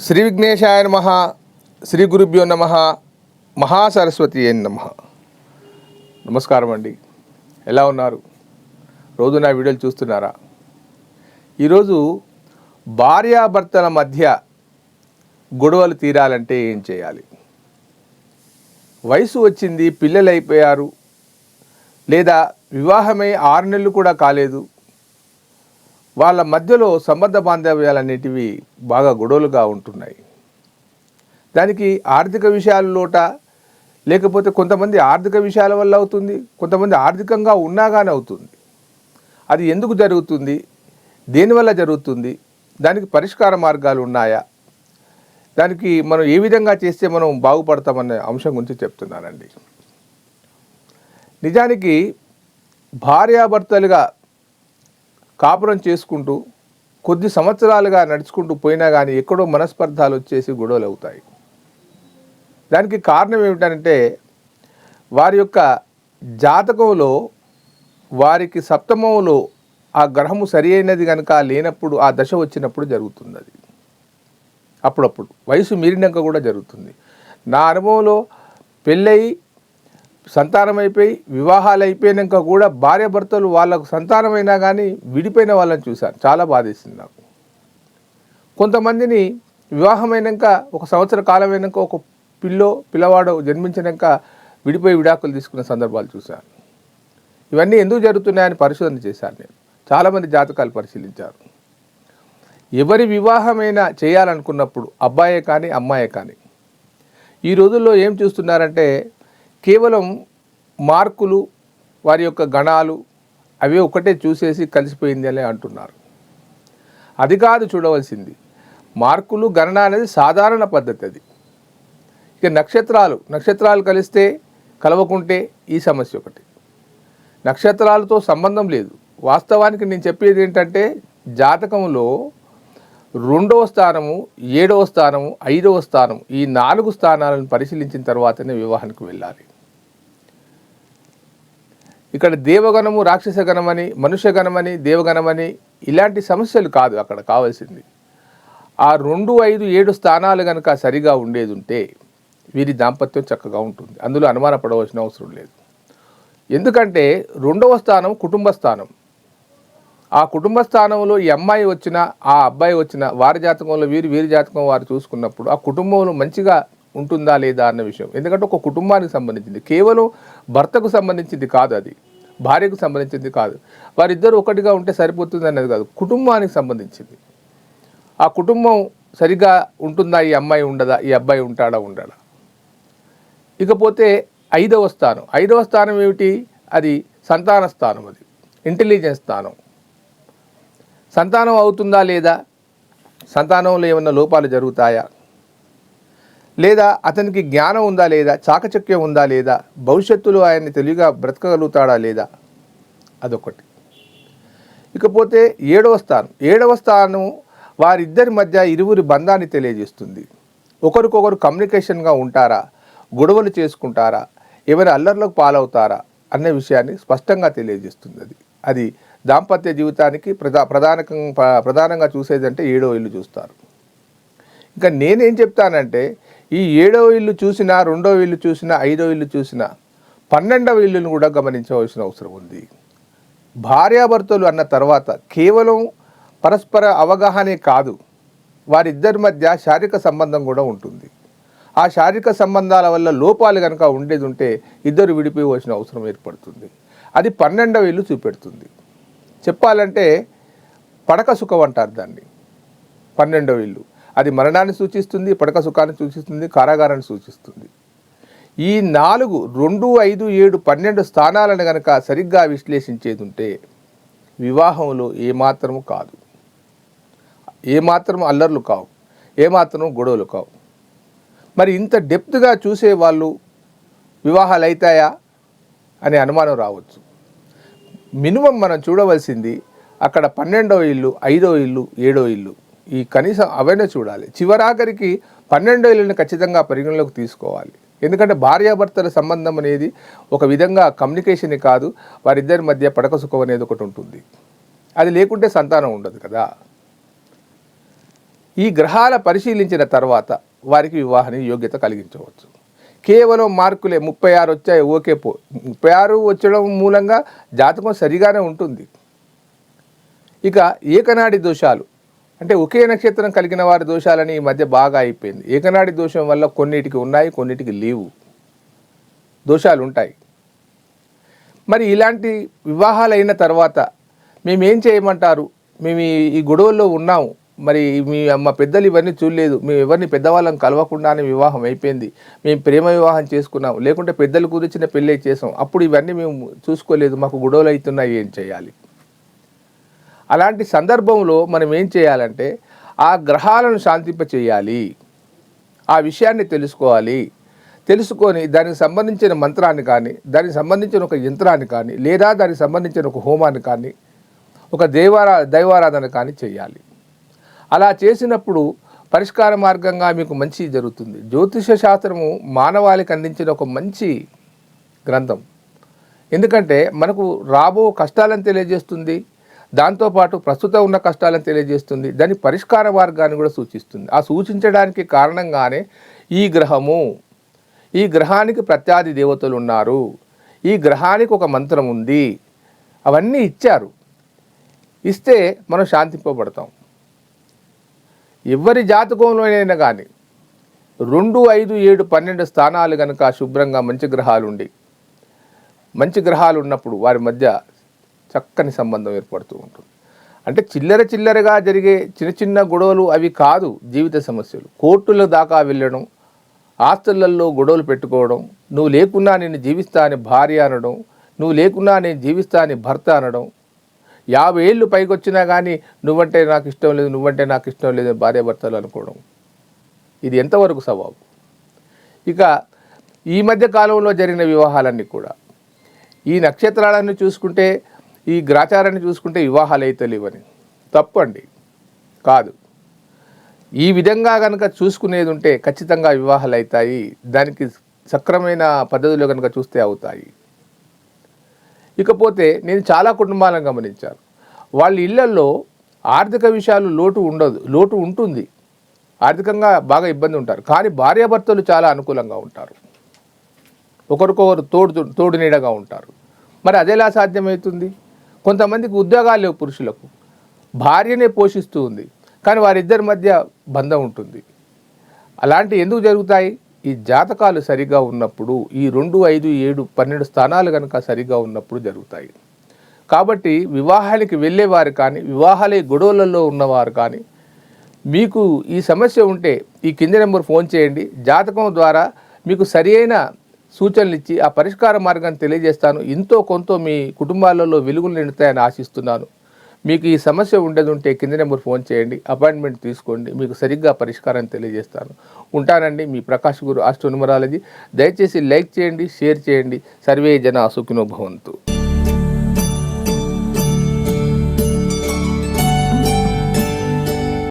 శ్రీ విఘ్నేశాయ నమ శ్రీ గురుభ్యో నమ మహాసరస్వతి అయిన నమ. నమస్కారం అండి. ఎలా ఉన్నారు? రోజు నా వీడియోలు చూస్తున్నారా? ఈరోజు భార్యాభర్తల మధ్య గొడవలు తీరాలంటే ఏం చేయాలి? వయసు వచ్చింది పిల్లలు అయిపోయారు లేదా వివాహమై ఆరు నెలలు కూడా కాలేదు వాళ్ళ మధ్యలో సంబంధ బాంధవ్యాలనేటివి బాగా గొడవలుగా ఉంటున్నాయి. దానికి ఆర్థిక విషయాల లోట లేకపోతే కొంతమంది ఆర్థిక విషయాల వల్ల అవుతుంది కొంతమంది ఆర్థికంగా ఉన్నాగానే అవుతుంది. అది ఎందుకు జరుగుతుంది? దేనివల్ల జరుగుతుంది? దానికి పరిష్కార మార్గాలు ఉన్నాయా? దానికి మనం ఏ విధంగా చేస్తే మనం బాగుపడతామనే అంశం గురించి చెప్తున్నానండి. నిజానికి భార్యాభర్తలుగా కాపురం చేసుకుంటూ కొద్ది సంవత్సరాలుగా నడుచుకుంటూ పోయినా కానీ ఎక్కడో మనస్పర్ధాలు వచ్చేసి గొడవలు అవుతాయి. దానికి కారణం ఏమిటంటే వారి యొక్క జాతకంలో వారికి సప్తమంలో ఆ గ్రహము సరి అయినది కనుక లేనప్పుడు ఆ దశ వచ్చినప్పుడు జరుగుతుంది అది అప్పుడప్పుడు. వయసు మీరినాక కూడా జరుగుతుంది. నా అనుభవంలో పెళ్ళయి సంతానం అయిపోయి వివాహాలు అయిపోయినాక కూడా భార్యాభర్తలు వాళ్ళకు సంతానమైనా కానీ విడిపోయిన వాళ్ళని చూశాను. చాలా బాధేసింది నాకు. కొంతమందిని వివాహమైనాక ఒక సంవత్సర కాలం అయినాక ఒక పిల్లో పిల్లవాడు జన్మించినాక విడిపోయి విడాకులు తీసుకున్న సందర్భాలు చూశాను. ఇవన్నీ ఎందుకు జరుగుతున్నాయని పరిశోధన చేశాను నేను. చాలామంది జాతకాలు పరిశీలించారు. ఎవరి వివాహమైనా చేయాలనుకున్నప్పుడు అబ్బాయే కానీ అమ్మాయే కానీ ఈ రోజుల్లో ఏం చూస్తున్నారంటే కేవలం మార్కులు వారి యొక్క గణాలు అవి ఒకటే చూసేసి కలిసిపోయింది అని అంటున్నారు. అది కాదు చూడవలసింది. మార్కులు గణన అనేది సాధారణ పద్ధతి అది. ఇక నక్షత్రాలు నక్షత్రాలు కలిస్తే కలవకుంటే ఈ సమస్య ఒకటి. నక్షత్రాలతో సంబంధం లేదు. వాస్తవానికి నేను చెప్పేది ఏంటంటే జాతకంలో రెండవ స్థానము ఏడవ స్థానము ఐదవ స్థానం ఈ నాలుగు స్థానాలను పరిశీలించిన తర్వాతనే వివాహానికి వెళ్ళాలి. ఇక్కడ దేవగణము రాక్షస గణమని మనుష్య గణమని దేవగణమని ఇలాంటి సమస్యలు కాదు అక్కడ కావాల్సింది. ఆ రెండు ఐదు ఏడు స్థానాలు కనుక సరిగా ఉండేది ఉంటే వీరి దాంపత్యం చక్కగా ఉంటుంది. అందులో అనుమానపడవలసిన అవసరం లేదు. ఎందుకంటే రెండవ స్థానం కుటుంబ స్థానం. ఆ కుటుంబ స్థానంలో ఈ అమ్మాయి వచ్చిన ఆ అబ్బాయి వచ్చిన వారి జాతకంలో వీరు వీరి జాతకం వారు చూసుకున్నప్పుడు ఆ కుటుంబంలో మంచిగా ఉంటుందా లేదా అన్న విషయం. ఎందుకంటే ఒక కుటుంబానికి సంబంధించింది. కేవలం భర్తకు సంబంధించింది కాదు అది. భార్యకు సంబంధించింది కాదు. వారిద్దరు ఒకటిగా ఉంటే సరిపోతుంది అనేది కాదు. కుటుంబానికి సంబంధించింది. ఆ కుటుంబం సరిగా ఉంటుందా? ఈ అమ్మాయి ఉండదా? ఈ అబ్బాయి ఉంటాడా? ఉండడా? ఇకపోతే ఐదవ స్థానం. ఐదవ స్థానం ఏమిటి? అది సంతాన స్థానం అది. ఇంటెలిజెన్స్ స్థానం. సంతానం అవుతుందా లేదా? సంతానంలో ఏమన్నా లోపాలు జరుగుతాయా? లేదా అతనికి జ్ఞానం ఉందా లేదా చాకచక్యం ఉందా లేదా భవిష్యత్తులో ఆయన్ని తెలివిగా బ్రతకగలుగుతాడా లేదా అదొకటి. ఇకపోతే ఏడవ స్థానం. ఏడవ స్థానం వారిద్దరి మధ్య ఇరువురి బంధాన్ని తెలియజేస్తుంది. ఒకరికొకరు కమ్యూనికేషన్గా ఉంటారా గొడవలు చేసుకుంటారా ఏమైనా అల్లర్లకు పాలవుతారా అనే విషయాన్ని స్పష్టంగా తెలియజేస్తుంది అది. అది దాంపత్య జీవితానికి ప్రధా ప్రధానకం ప్రధానంగా చూసేదంటే ఏడో ఇల్లు చూస్తారు. ఇంకా నేనేం చెప్తానంటే ఈ ఏడవ ఇల్లు చూసినా రెండవ ఇల్లు చూసినా ఐదవ ఇల్లు చూసినా పన్నెండవ ఇల్లును కూడా గమనించవలసిన అవసరం ఉంది. భార్యాభర్తలు అన్న తర్వాత కేవలం పరస్పర అవగాహనే కాదు వారిద్దరి మధ్య శారీరక సంబంధం కూడా ఉంటుంది. ఆ శారీరక సంబంధాల వల్ల లోపాలు కనుక ఉండేది ఉంటే ఇద్దరు విడిపోవలసిన అవసరం ఏర్పడుతుంది. అది పన్నెండవ ఇల్లు చూపెడుతుంది. చెప్పాలంటే పడక సుఖం అంటారు దాన్ని పన్నెండవ ఇల్లు. అది మరణాన్ని సూచిస్తుంది పడక సుఖాన్ని సూచిస్తుంది కారాగారాన్ని సూచిస్తుంది. ఈ నాలుగు రెండు ఐదు ఏడు పన్నెండు స్థానాలను కనుక సరిగ్గా విశ్లేషించేది ఉంటే వివాహంలో ఏమాత్రము కాదు. ఏమాత్రం అల్లర్లు కావు ఏమాత్రం గొడవలు కావు. మరి ఇంత డెప్త్గా చూసే వాళ్ళు వివాహాలు అవుతాయా అనే అనుమానం రావచ్చు. మినిమం మనం చూడవలసింది అక్కడ పన్నెండవ ఇల్లు ఐదవ ఇల్లు ఏడో ఇల్లు ఈ కనీసం అవైనా చూడాలి. చివరాఖరికి పన్నెండు ఏళ్ళని ఖచ్చితంగా పరిగణలోకి తీసుకోవాలి. ఎందుకంటే భార్యాభర్తల సంబంధం అనేది ఒక విధంగా కమ్యూనికేషన్ కాదు వారిద్దరి మధ్య పడక సుఖం అనేది ఒకటి ఉంటుంది. అది లేకుంటే సంతానం ఉండదు కదా. ఈ గ్రహాల పరిశీలించిన తర్వాత వారికి వివాహానికి యోగ్యత కలిగించవచ్చు. కేవలం మార్కులే ముప్పై ఆరు వచ్చాయి ఓకే పో. ముప్పై ఆరు వచ్చడం మూలంగా జాతకం సరిగానే ఉంటుంది. ఇక ఏకనాడి దోషాలు. అంటే ఒకే నక్షత్రం కలిగిన వారి దోషాలని ఈ మధ్య బాగా అయిపోయింది. ఏకనాడి దోషం వల్ల కొన్నిటికి ఉన్నాయి కొన్నిటికి లేవు. దోషాలు ఉంటాయి మరి ఇలాంటి వివాహాలు అయిన తర్వాత మేమేం చేయమంటారు? మేము ఈ- గొడవల్లో ఉన్నాము. మరి మీ అమ్మ పెద్దలు ఇవన్నీ చూడలేదు. మేము ఎవరిని పెద్దవాళ్ళని కలవకుండానే వివాహం అయిపోయింది. మేము ప్రేమ వివాహం చేసుకున్నాం లేకుంటే పెద్దలు కూర్చిన పెళ్ళి చేసాం. అప్పుడు ఇవన్నీ మేము చూసుకోలేదు. మాకు గొడవలు అవుతున్నాయి. ఏం చేయాలి? అలాంటి సందర్భంలో మనం ఏం చేయాలంటే ఆ గ్రహాలను శాంతింప చేయాలి. ఆ విషయాన్ని తెలుసుకోవాలి. తెలుసుకొని దానికి సంబంధించిన మంత్రాన్ని కానీ దానికి సంబంధించిన ఒక యంత్రాన్ని కానీ లేదా దానికి సంబంధించిన ఒక హోమాన్ని కానీ ఒక దేవారా దైవారాధన కానీ చేయాలి. అలా చేసినప్పుడు పరిష్కార మార్గంగా మీకు మంచి జరుగుతుంది. జ్యోతిష శాస్త్రము మానవాళికి అందించిన ఒక మంచి గ్రంథం. ఎందుకంటే మనకు రాబో కష్టాలను తెలియజేస్తుంది. దాంతోపాటు ప్రస్తుతం ఉన్న కష్టాలను తెలియజేస్తుంది. దాని పరిష్కార మార్గాన్ని కూడా సూచిస్తుంది. ఆ సూచించడానికి కారణంగానే ఈ గ్రహము ఈ గ్రహానికి ప్రత్యాది దేవతలు ఉన్నారు. ఈ గ్రహానికి ఒక మంత్రం ఉంది. అవన్నీ ఇచ్చారు. ఇస్తే మనం శాంతింపబడతాం. ఎవరి జాతకంలోనైనా కానీ రెండు ఐదు ఏడు పన్నెండు స్థానాలు కనుక శుభ్రంగా మంచి గ్రహాలు ఉండి మంచి గ్రహాలు ఉన్నప్పుడు వారి మధ్య చక్కని సంబంధం ఏర్పడుతూ ఉంటుంది. అంటే చిల్లర చిల్లరగా జరిగే చిన్న చిన్న గొడవలు అవి కాదు జీవిత సమస్యలు. కోర్టుల దాకా వెళ్ళడం ఆస్తులలో గొడవలు పెట్టుకోవడం నువ్వు లేకున్నా నేను జీవిస్తా అని భార్య అనడం నువ్వు లేకున్నా నేను జీవిస్తా అని భర్త అనడం యాభై ఏళ్ళు పైకి వచ్చినా కానీ నువ్వంటే నాకు ఇష్టం లేదు నువ్వంటే నాకు ఇష్టం లేదు భార్య భర్తలు అనుకోవడం. ఇది ఎంతవరకు సవాబు ఇక ఈ మధ్య కాలంలో జరిగిన వివాహాలన్నీ కూడా. ఈ నక్షత్రాలను చూసుకుంటే ఈ గ్రాచారాన్ని చూసుకుంటే వివాహాలు అయితే లేవని. తప్పు అండి కాదు. ఈ విధంగా కనుక చూసుకునేది ఉంటే ఖచ్చితంగా వివాహాలు అవుతాయి. దానికి సక్రమైన పద్ధతిలో కనుక చూస్తే అవుతాయి. ఇకపోతే నేను చాలా కుటుంబాలను గమనించాను. వాళ్ళ ఇళ్ళలో ఆర్థిక విషయాలు లోటు ఉండదు లోటు ఉంటుంది. ఆర్థికంగా బాగా ఇబ్బంది ఉంటారు. కానీ భార్యాభర్తలు చాలా అనుకూలంగా ఉంటారు. ఒకరికొకరు తోడు తోడు నీడగా ఉంటారు. మరి అదేలా సాధ్యమవుతుంది? కొంతమందికి ఉద్యోగాలు లేవు పురుషులకు. భార్యనే పోషిస్తూ ఉంది కానీ వారిద్దరి మధ్య బంధం ఉంటుంది. అలాంటి ఎందుకు జరుగుతాయి? ఈ జాతకాలు సరిగా ఉన్నప్పుడు ఈ రెండు ఐదు ఏడు పన్నెండు స్థానాలు కనుక సరిగా ఉన్నప్పుడు జరుగుతాయి. కాబట్టి వివాహానికి వెళ్ళేవారు కానీ వివాహాలే గొడవలలో ఉన్నవారు కానీ మీకు ఈ సమస్య ఉంటే ఈ కింది నెంబర్ ఫోన్ చేయండి. జాతకం ద్వారా మీకు సరి అయిన సూచనలు ఇచ్చి ఆ పరిష్కార మార్గాన్ని తెలియజేస్తాను. ఇంతో కొంత మీ కుటుంబాలలో వెలుగులు నిండుతాయని ఆశిస్తున్నాను. మీకు ఈ సమస్య ఉండేది ఉంటే కింది నెంబర్ ఫోన్ చేయండి. అపాయింట్మెంట్ తీసుకోండి. మీకు సరిగ్గా పరిష్కారం తెలియజేస్తాను. ఉంటానండి మీ ప్రకాష్ గురు ఆస్ట్రోనుమరాలజీ దయచేసి లైక్ చేయండి షేర్ చేయండి. సర్వే జన సుఖినో భవంతు.